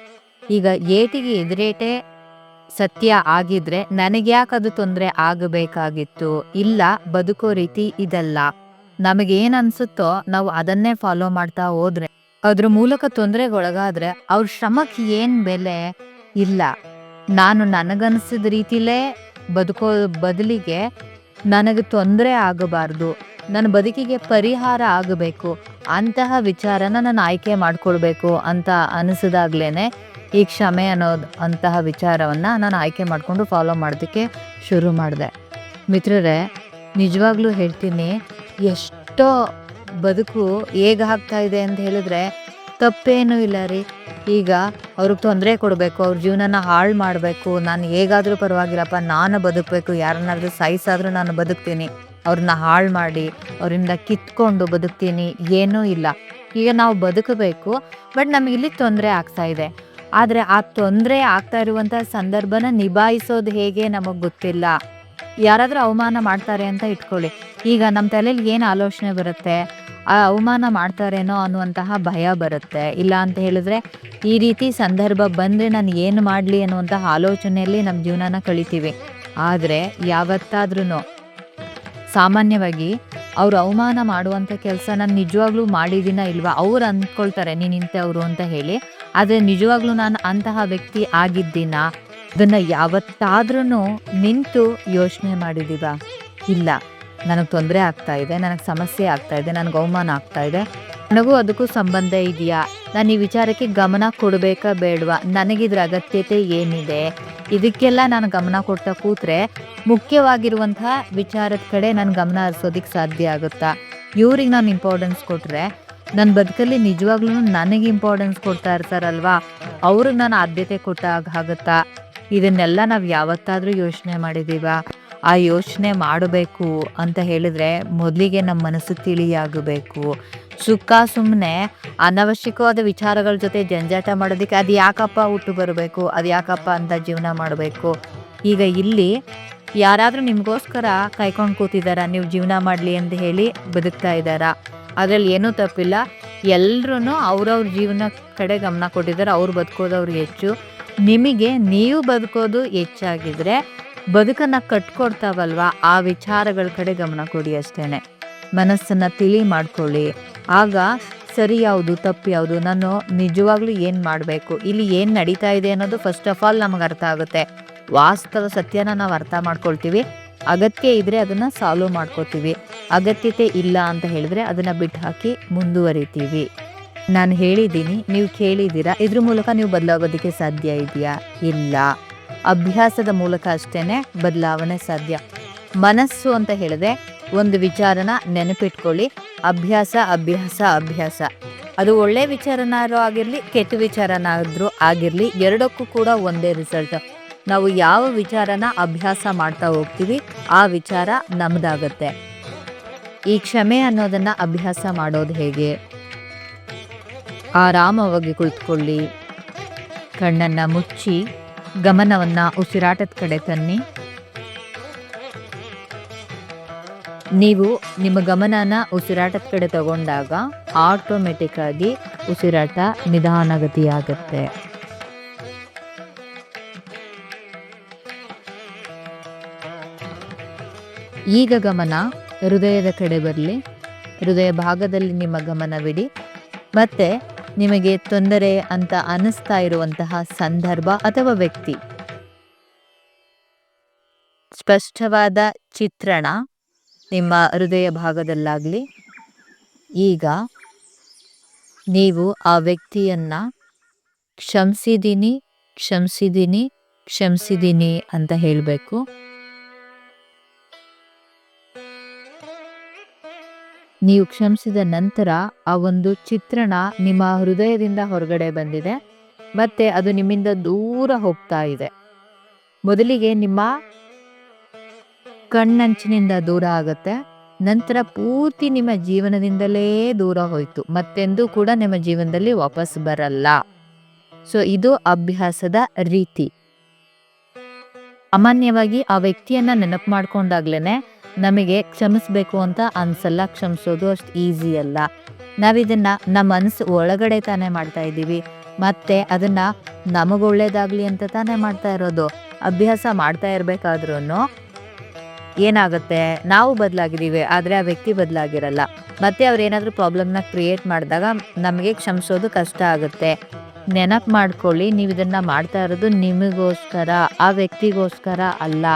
ಈಗ ಏಟಿಗೆ ಎದುರೇಟೆ ಸತ್ಯ ಆಗಿದ್ರೆ ನನಗೆ ಯಾಕೆ ಅದು ತೊಂದರೆ ಆಗಬೇಕಾಗಿತ್ತು? ಇಲ್ಲ, ಬದುಕೋ ರೀತಿ ಇದಲ್ಲ. ನಮಗೇನ್ ಅನ್ಸುತ್ತೋ ನಾವು ಅದನ್ನೇ ಫಾಲೋ ಮಾಡ್ತಾ ಹೋದ್ರೆ. ಅದ್ರ ಮೂಲಕ ತೊಂದರೆಗೊಳಗಾದ್ರೆ ಅವ್ರ ಶ್ರಮಕ್ಕೆ ಏನ್ ಬೆಲೆ? ಇಲ್ಲ. ನಾನು ನನಗನ್ಸಿದ ರೀತಿಲೇ ಬದುಕೋ ಬದಲಿಗೆ ನನಗೆ ತೊಂದರೆ ಆಗಬಾರ್ದು. ನನ್ನ ಬದುಕಿಗೆ ಪರಿಹಾರ ಆಗಬೇಕು, ಅಂತಹ ವಿಚಾರನ ನಾನು ಆಯ್ಕೆ ಮಾಡ್ಕೊಳ್ಬೇಕು ಅಂತ ಅನಿಸಿದಾಗ್ಲೇ ಈ ಕ್ಷಮೆ ಅನ್ನೋದು ಅಂತಹ ವಿಚಾರವನ್ನು ನಾನು ಆಯ್ಕೆ ಮಾಡಿಕೊಂಡು ಫಾಲೋ ಮಾಡೋದಕ್ಕೆ ಶುರು ಮಾಡಿದೆ. ಮಿತ್ರರೇ, ನಿಜವಾಗ್ಲೂ ಹೇಳ್ತೀನಿ, ಎಷ್ಟೋ ಬದುಕು ಹೇಗೆ ಇದೆ ಅಂತ ಹೇಳಿದ್ರೆ ತಪ್ಪೇನೂ ಇಲ್ಲ ರೀ. ಈಗ ಅವ್ರಿಗೆ ತೊಂದರೆ ಕೊಡಬೇಕು, ಅವ್ರ ಜೀವನನ ಹಾಳು ಮಾಡಬೇಕು, ನಾನು ಹೇಗಾದರೂ ಪರವಾಗಿಲ್ಲಪ್ಪ, ನಾನು ಬದುಕಬೇಕು, ಯಾರನ್ನಾದ್ರೂ ಸಾಯಿಸಾದರೂ ನಾನು ಬದುಕ್ತೀನಿ. ಅವ್ರನ್ನ ಹಾಳು ಮಾಡಿ, ಅವರಿಂದ ಕಿತ್ಕೊಂಡು ಬದುಕ್ತೀನಿ, ಏನೂ ಇಲ್ಲ. ಈಗ ನಾವು ಬದುಕಬೇಕು, ಬಟ್ ನಮಗೆ ಇಲ್ಲಿ ತೊಂದರೆ ಆಗ್ತಾ ಇದೆ. ಆದರೆ ಆ ತೊಂದರೆ ಆಗ್ತಾ ಇರುವಂಥ ಸಂದರ್ಭನ ನಿಭಾಯಿಸೋದು ಹೇಗೆ ನಮಗೆ ಗೊತ್ತಿಲ್ಲ. ಯಾರಾದರೂ ಅವಮಾನ ಮಾಡ್ತಾರೆ ಅಂತ ಇಟ್ಕೊಳ್ಳಿ. ಈಗ ನಮ್ಮ ತಲೆಯಲ್ಲಿ ಏನು ಆಲೋಚನೆ ಬರುತ್ತೆ? ಆ ಅವಮಾನ ಮಾಡ್ತಾರೇನೋ ಅನ್ನುವಂತಹ ಭಯ ಬರುತ್ತೆ. ಇಲ್ಲ ಅಂತ ಹೇಳಿದ್ರೆ ಈ ರೀತಿ ಸಂದರ್ಭ ಬಂದರೆ ನಾನು ಏನು ಮಾಡಲಿ ಅನ್ನುವಂತಹ ಆಲೋಚನೆಯಲ್ಲಿ ನಮ್ಮ ಜೀವನನ ಕಳಿತೀವಿ. ಆದರೆ ಯಾವತ್ತಾದ್ರೂ ಸಾಮಾನ್ಯವಾಗಿ ಅವರು ಅವಮಾನ ಮಾಡುವಂಥ ಕೆಲಸ ನಾನು ನಿಜವಾಗ್ಲೂ ಮಾಡಿದ್ದೀನ ಇಲ್ವಾ? ಅವ್ರು ಅಂದ್ಕೊಳ್ತಾರೆ, ನೀನು ಅವರು ಅಂತ ಹೇಳಿ. ಆದರೆ ನಿಜವಾಗ್ಲೂ ನಾನು ಅಂತಹ ವ್ಯಕ್ತಿ ಆಗಿದ್ದೀನ? ಅದನ್ನು ಯಾವತ್ತಾದ್ರೂ ನಿಂತು ಯೋಚನೆ ಮಾಡಿದೀವ ಇಲ್ಲ. ನನಗೆ ತೊಂದರೆ ಆಗ್ತಾ ಇದೆ, ನನಗೆ ಸಮಸ್ಯೆ ಆಗ್ತಾ ಇದೆ, ನನಗೆ ಅವಮಾನ ಆಗ್ತಾ ಇದೆ. ನನಗೂ ಅದಕ್ಕೂ ಸಂಬಂಧ ಇದೆಯಾ? ನಾನು ಈ ವಿಚಾರಕ್ಕೆ ಗಮನ ಕೊಡಬೇಕಾ ಬೇಡವಾ? ನನಗಿದ್ರ ಅಗತ್ಯತೆ ಏನಿದೆ? ಇದಕ್ಕೆಲ್ಲ ನಾನು ಗಮನ ಕೊಡ್ತಾ ಕೂತ್ರೆ ಮುಖ್ಯವಾಗಿರುವಂತಹ ವಿಚಾರದ ಕಡೆ ನಾನು ಗಮನ ಹರಿಸೋದಕ್ಕೆ ಸಾಧ್ಯ ಆಗುತ್ತಾ? ಇವ್ರಿಗೆ ನಾನು ಇಂಪಾರ್ಟೆನ್ಸ್ ಕೊಟ್ಟರೆ ನನ್ನ ಬದುಕಲ್ಲಿ ನಿಜವಾಗ್ಲೂ ನನಗೆ ಇಂಪಾರ್ಟೆನ್ಸ್ ಕೊಡ್ತಾ ಇರ್ತಾರಲ್ವಾ? ಅವ್ರಿಗೆ ನಾನು ಆದ್ಯತೆ ಕೊಟ್ಟಾಗ ಆಗುತ್ತಾ? ಇದನ್ನೆಲ್ಲ ನಾವು ಯಾವತ್ತಾದರೂ ಯೋಚನೆ ಮಾಡಿದೀವ? ಆ ಯೋಚನೆ ಮಾಡಬೇಕು ಅಂತ ಹೇಳಿದ್ರೆ ಮೊದಲಿಗೆ ನಮ್ಮ ಮನಸ್ಸು ತಿಳಿಯಾಗಬೇಕು. ಸುಖ ಸುಮ್ಮನೆ ಅನವಶ್ಯಕವಾದ ವಿಚಾರಗಳ ಜೊತೆ ಜಂಜಾಟ ಮಾಡೋದಕ್ಕೆ ಅದು ಯಾಕಪ್ಪ ಹುಟ್ಟು ಬರಬೇಕು, ಅದು ಯಾಕಪ್ಪ ಅಂತ ಜೀವನ ಮಾಡಬೇಕು? ಈಗ ಇಲ್ಲಿ ಯಾರಾದರೂ ನಿಮಗೋಸ್ಕರ ಕಾಯ್ಕೊಂಡು ಕೂತಿದ್ದಾರಾ ನೀವು ಜೀವನ ಮಾಡಲಿ ಅಂತ ಹೇಳಿ ಬದುಕ್ತಾ ಇದ್ದಾರಾ ಅದರಲ್ಲಿ ಏನೂ ತಪ್ಪಿಲ್ಲ. ಎಲ್ಲರೂ ಅವ್ರವ್ರ ಜೀವನ ಕಡೆ ಗಮನ ಕೊಟ್ಟಿದ್ದಾರೆ. ಅವ್ರು ಬದುಕೋದು ಅವ್ರಿಗೆ ಹೆಚ್ಚು. ನಿಮಗೆ ನೀವು ಬದುಕೋದು ಹೆಚ್ಚಾಗಿದ್ರೆ ಬದುಕನ್ನು ಕಟ್ಕೊಡ್ತಾವಲ್ವಾ? ಆ ವಿಚಾರಗಳ ಕಡೆ ಗಮನ ಕೊಡಿ ಅಷ್ಟೇನೆ. ಮನಸ್ಸನ್ನು ತಿಳಿ ಮಾಡ್ಕೊಳ್ಳಿ. ಆಗ ಸರಿ ಯಾವುದು, ತಪ್ಪು ಯಾವುದು, ನಾನು ನಿಜವಾಗ್ಲೂ ಏನು ಮಾಡಬೇಕು, ಇಲ್ಲಿ ಏನು ನಡೀತಾ ಇದೆ ಅನ್ನೋದು ಫಸ್ಟ್ ಆಫ್ ಆಲ್ ನಮಗೆ ಅರ್ಥ ಆಗುತ್ತೆ. ವಾಸ್ತವ ಸತ್ಯನ ನಾವು ಅರ್ಥ ಮಾಡ್ಕೊಳ್ತೀವಿ. ಅಗತ್ಯ ಇದ್ರೆ ಅದನ್ನ ಸಾಲ್ವ್ ಮಾಡ್ಕೋತೀವಿ. ಅಗತ್ಯತೆ ಇಲ್ಲ ಅಂತ ಹೇಳಿದ್ರೆ ಅದನ್ನ ಬಿಟ್ಟು ಹಾಕಿ ಮುಂದುವರಿತೀವಿ. ನಾನು ಹೇಳಿದ್ದೀನಿ, ನೀವು ಕೇಳಿದ್ದೀರಾ? ಇದ್ರ ಮೂಲಕ ನೀವು ಬದಲಾಗೋದಕ್ಕೆ ಸಾಧ್ಯ ಇದೆಯಾ? ಇಲ್ಲ. ಅಭ್ಯಾಸದ ಮೂಲಕ ಅಷ್ಟೇನೆ ಬದಲಾವಣೆ ಸಾಧ್ಯ. ಮನಸ್ಸು ಅಂತ ಹೇಳಿದ್ರೆ ಒಂದು ವಿಚಾರನ ನೆನಪಿಟ್ಕೊಳ್ಳಿ. ಅಭ್ಯಾಸ ಅಭ್ಯಾಸ ಅಭ್ಯಾಸ. ಅದು ಒಳ್ಳೆ ವಿಚಾರನಾದ್ರೂ ಆಗಿರಲಿ, ಕೆಟ್ಟ ವಿಚಾರನಾದ್ರೂ ಆಗಿರಲಿ, ಎರಡಕ್ಕೂ ಕೂಡ ಒಂದೇ ರಿಸಲ್ಟ್ ನಾವು ಯಾವ ವಿಚಾರನ ಅಭ್ಯಾಸ ಮಾಡ್ತಾ ಹೋಗ್ತೀವಿ, ಆ ವಿಚಾರ ನಮ್ದಾಗತ್ತೆ. ಈ ಕ್ಷಮೆ ಅನ್ನೋದನ್ನ ಅಭ್ಯಾಸ ಮಾಡೋದು ಹೇಗೆ? ಆರಾಮವಾಗಿ ಕುಳಿತುಕೊಳ್ಳಿ. ಕಣ್ಣನ್ನು ಮುಚ್ಚಿ, ಗಮನವನ್ನು ಉಸಿರಾಟದ ಕಡೆ ತನ್ನಿ. ನೀವು ನಿಮ್ಮ ಗಮನನ ಉಸಿರಾಟದ ಕಡೆ ತಗೊಂಡಾಗ ಆಟೋಮೆಟಿಕ್ ಆಗಿ ಉಸಿರಾಟ ನಿಧಾನಗತಿಯಾಗತ್ತೆ. ಈಗ ಗಮನ ಹೃದಯದ ಕಡೆ ಬರಲಿ. ಹೃದಯ ಭಾಗದಲ್ಲಿ ನಿಮ್ಮ ಗಮನವಿಡಿ. ಮತ್ತೆ ನಿಮಗೆ ತೊಂದರೆ ಅಂತ ಅನಿಸ್ತಾ ಇರುವಂತಹ ಸಂದರ್ಭ ಅಥವಾ ವ್ಯಕ್ತಿ. ಸ್ಪಷ್ಟವಾದ ಚಿತ್ರಣ. ನಿಮ್ಮ ಹೃದಯ ಭಾಗದಲ್ಲಾಗಲಿ. ಈಗ ನೀವು ಆ ವ್ಯಕ್ತಿಯನ್ನ ಕ್ಷಮಿಸಿದ್ದೀನಿ ಕ್ಷಮಿಸಿದ್ದೀನಿ ಕ್ಷಮಿಸಿದ್ದೀನಿ ಅಂತ ಹೇಳಬೇಕು. ನೀವು ಕ್ಷಮಿಸಿದ ನಂತರ ಆ ಒಂದು ಚಿತ್ರಣ ನಿಮ್ಮ ಹೃದಯದಿಂದ ಹೊರಗಡೆ ಬಂದಿದೆ. ಮತ್ತೆ ಅದು ನಿಮ್ಮಿಂದ ದೂರ ಹೋಗ್ತಾ ಇದೆ. ಮೊದಲಿಗೆ ನಿಮ್ಮ ಕಣ್ಣಂಚಿನಿಂದ ದೂರ ಆಗುತ್ತೆ. ನಂತರ ಪೂರ್ತಿ ನಿಮ್ಮ ಜೀವನದಿಂದಲೇ ದೂರ ಹೋಯಿತು. ಮತ್ತೆಂದೂ ಕೂಡ ನಿಮ್ಮ ಜೀವನದಲ್ಲಿ ವಾಪಸ್ ಬರಲ್ಲ. ಸೊ ಇದು ಅಭ್ಯಾಸದ ರೀತಿ. ಸಾಮಾನ್ಯವಾಗಿ ಆ ವ್ಯಕ್ತಿಯನ್ನ ನೆನಪು ಮಾಡ್ಕೊಂಡಾಗ್ಲೇನೆ ನಮಗೆ ಕ್ಷಮಿಸ್ಬೇಕು ಅಂತ ಅನ್ಸಲ್ಲ, ಕ್ಷಮಿಸೋದು ಅಷ್ಟು ಈಸಿ ಅಲ್ಲ. ನಾವಿದನ್ನ ನಮ್ಮ ಮನಸ್ಸು ಒಳಗಡೆ ತಾನೇ ಮಾಡ್ತಾ ಇದ್ದೀವಿ. ಮತ್ತೆ ಅದನ್ನ ನಮಗೆ ಒಳ್ಳೇದಾಗ್ಲಿ ಅಂತ ತಾನೇ ಮಾಡ್ತಾ ಇರೋದು. ಅಭ್ಯಾಸ ಮಾಡ್ತಾ ಇರ್ಬೇಕಾದ್ರೂ ಏನಾಗುತ್ತೆ? ನಾವು ಬದಲಾಗಿದ್ದೀವಿ, ಆದರೆ ಆ ವ್ಯಕ್ತಿ ಬದಲಾಗಿರಲ್ಲ. ಮತ್ತೆ ಅವ್ರು ಏನಾದರೂ ಪ್ರಾಬ್ಲಮ್ನ ಕ್ರಿಯೇಟ್ ಮಾಡಿದಾಗ ನಮಗೆ ಕ್ಷಮಿಸೋದು ಕಷ್ಟ ಆಗುತ್ತೆ. ನೆನಪು ಮಾಡ್ಕೊಳ್ಳಿ, ನೀವು ಇದನ್ನು ಮಾಡ್ತಾ ಇರೋದು ನಿಮಗೋಸ್ಕರ, ಆ ವ್ಯಕ್ತಿಗೋಸ್ಕರ ಅಲ್ಲ.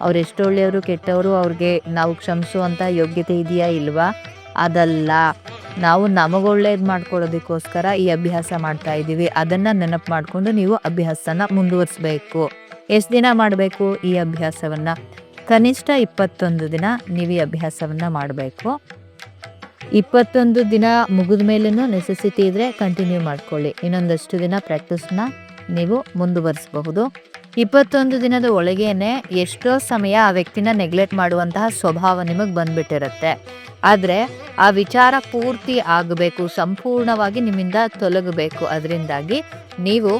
ಅವ್ರು ಎಷ್ಟು ಒಳ್ಳೆಯವರು ಕೆಟ್ಟವರು, ಅವ್ರಿಗೆ ನಾವು ಕ್ಷಮಿಸುವಂಥ ಯೋಗ್ಯತೆ ಇದೆಯಾ ಇಲ್ವಾ? ಅದಲ್ಲ. ನಾವು ನಮಗೊಳ್ಳೇದು ಮಾಡ್ಕೊಳ್ಳೋದಕ್ಕೋಸ್ಕರ ಈ ಅಭ್ಯಾಸ ಮಾಡ್ತಾ ಇದ್ದೀವಿ. ಅದನ್ನು ನೆನಪು ಮಾಡಿಕೊಂಡು ನೀವು ಅಭ್ಯಾಸನ ಮುಂದುವರಿಸ್ಬೇಕು. ಎಷ್ಟು ದಿನ ಮಾಡಬೇಕು ಈ ಅಭ್ಯಾಸವನ್ನ? ಕನಿಷ್ಠ ಇಪ್ಪತ್ತೊಂದು ದಿನ ನೀವು ಈ ಅಭ್ಯಾಸವನ್ನ ಮಾಡಬೇಕು. ಇಪ್ಪತ್ತೊಂದು ದಿನ ಮುಗಿದ ಮೇಲೂ ನೆಸೆಸಿಟಿ ಇದ್ದರೆ ಕಂಟಿನ್ಯೂ ಮಾಡ್ಕೊಳ್ಳಿ. ಇನ್ನೊಂದಷ್ಟು ದಿನ ಪ್ರಾಕ್ಟೀಸ್ನ ನೀವು ಮುಂದುವರಿಸಬಹುದು. ಇಪ್ಪತ್ತೊಂದು ದಿನದ ಒಳಗೇನೆ ಎಷ್ಟೋ ಸಮಯ ಆ ವ್ಯಕ್ತಿನ ನೆಗ್ಲೆಕ್ಟ್ ಮಾಡುವಂತಹ ಸ್ವಭಾವ ನಿಮಗೆ ಬಂದ್ಬಿಟ್ಟಿರುತ್ತೆ. ಆದರೆ ಆ ವಿಚಾರ ಪೂರ್ತಿ ಆಗಬೇಕು, ಸಂಪೂರ್ಣವಾಗಿ ನಿಮ್ಮಿಂದ ತೊಲಗಬೇಕು. ಅದರಿಂದಾಗಿ ನೀವು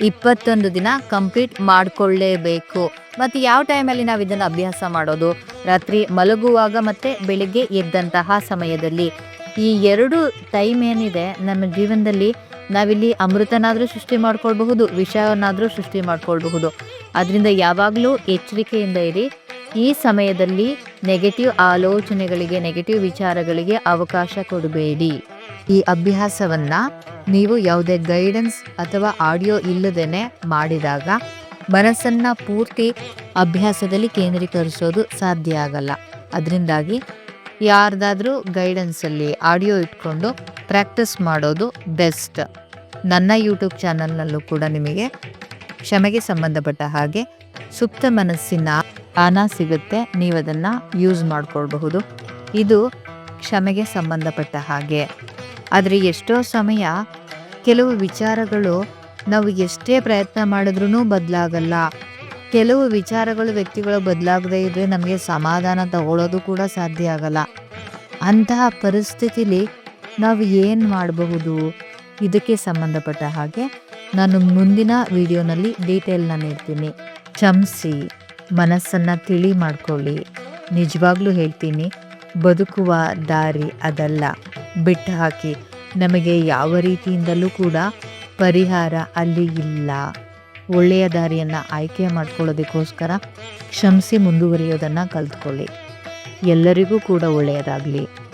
ಇಪ್ಪತ್ತೊಂದು ದಿನ ಕಂಪ್ಲೀಟ್ ಮಾಡಿಕೊಳ್ಳೇಬೇಕು. ಮತ್ತು ಯಾವ ಟೈಮಲ್ಲಿ ನಾವು ಇದನ್ನು ಅಭ್ಯಾಸ ಮಾಡೋದು? ರಾತ್ರಿ ಮಲಗುವಾಗ ಮತ್ತು ಬೆಳಿಗ್ಗೆ ಎದ್ದಂತಹ ಸಮಯದಲ್ಲಿ. ಈ ಎರಡು ಟೈಮ್ ಏನಿದೆ ನಮ್ಮ ಜೀವನದಲ್ಲಿ ನಾವಿಲ್ಲಿ ಅಮೃತನಾದರೂ ಸೃಷ್ಟಿ ಮಾಡ್ಕೊಳ್ಬಹುದು ವಿಷಯವನ್ನಾದರೂ ಸೃಷ್ಟಿ ಮಾಡ್ಕೊಳ್ಬಹುದು. ಅದರಿಂದ ಯಾವಾಗಲೂ ಎಚ್ಚರಿಕೆಯಿಂದ ಇರಿ. ಈ ಸಮಯದಲ್ಲಿ ನೆಗೆಟಿವ್ ಆಲೋಚನೆಗಳಿಗೆ ನೆಗೆಟಿವ್ ವಿಚಾರಗಳಿಗೆ ಅವಕಾಶ ಕೊಡಬೇಡಿ. ಈ ಅಭ್ಯಾಸವನ್ನ ನೀವು ಯಾವುದೇ ಗೈಡೆನ್ಸ್ ಅಥವಾ ಆಡಿಯೋ ಇಲ್ಲದೇನೆ ಮಾಡಿದಾಗ ಮನಸ್ಸನ್ನ ಪೂರ್ತಿ ಅಭ್ಯಾಸದಲ್ಲಿ ಕೇಂದ್ರೀಕರಿಸೋದು ಸಾಧ್ಯ ಆಗಲ್ಲ. ಅದರಿಂದಾಗಿ ಯಾರ್ದಾದ್ರೂ ಗೈಡೆನ್ಸಲ್ಲಿ ಆಡಿಯೋ ಇಟ್ಕೊಂಡು ಪ್ರಾಕ್ಟೀಸ್ ಮಾಡೋದು ಬೆಸ್ಟ್. ನನ್ನ ಯೂಟ್ಯೂಬ್ ಚಾನಲ್ನಲ್ಲೂ ಕೂಡ ನಿಮಗೆ ಕ್ಷಮೆಗೆ ಸಂಬಂಧಪಟ್ಟ ಹಾಗೆ ಸುಪ್ತ ಮನಸ್ಸಿನ ಆನ ಸಿಗುತ್ತೆ ನೀವು ಅದನ್ನು ಯೂಸ್ ಮಾಡಿಕೊಳ್ಬಹುದು. ಇದು ಕ್ಷಮೆಗೆ ಸಂಬಂಧಪಟ್ಟ ಹಾಗೆ. ಆದರೆ ಎಷ್ಟೋ ಸಮಯ ಕೆಲವು ವಿಚಾರಗಳು ನಾವು ಎಷ್ಟೇ ಪ್ರಯತ್ನ ಮಾಡಿದ್ರೂ ಬದಲಾಗಲ್ಲ. ಕೆಲವು ವಿಚಾರಗಳು ವ್ಯಕ್ತಿಗಳು ಬದಲಾಗದೇ ಇದ್ದರೆ ನಮಗೆ ಸಮಾಧಾನ ತಗೊಳ್ಳೋದು ಕೂಡ ಸಾಧ್ಯ ಆಗಲ್ಲ. ಅಂತಹ ಪರಿಸ್ಥಿತಿಲಿ ನಾವು ಏನು ಮಾಡಬಹುದು? ಇದಕ್ಕೆ ಸಂಬಂಧಪಟ್ಟ ಹಾಗೆ ನಾನು ಮುಂದಿನ ವಿಡಿಯೋನಲ್ಲಿ ಡೀಟೇಲ್ನ ನೀಡ್ತೀನಿ. ಚಮ್ಸಿ ಮನಸ್ಸನ್ನು ತಿಳಿ ಮಾಡ್ಕೊಳ್ಳಿ. ನಿಜವಾಗ್ಲೂ ಹೇಳ್ತೀನಿ, ಬದುಕುವ ದಾರಿ ಅದಲ್ಲ. ಬಿಟ್ಟು ಹಾಕಿ ನಮಗೆ ಯಾವ ರೀತಿಯಿಂದಲೂ ಕೂಡ ಪರಿಹಾರ ಅಲ್ಲಿ ಇಲ್ಲ. ಒಳ್ಳೆಯ ದಾರಿಯನ್ನು ಆಯ್ಕೆ ಮಾಡ್ಕೊಳ್ಳೋದಕ್ಕೋಸ್ಕರ ಕ್ಷಮಿಸಿ ಮುಂದುವರಿಯೋದನ್ನು ಕಲ್ತ್ಕೊಳ್ಳಿ. ಎಲ್ಲರಿಗೂ ಕೂಡ ಒಳ್ಳೆಯದಾಗಲಿ.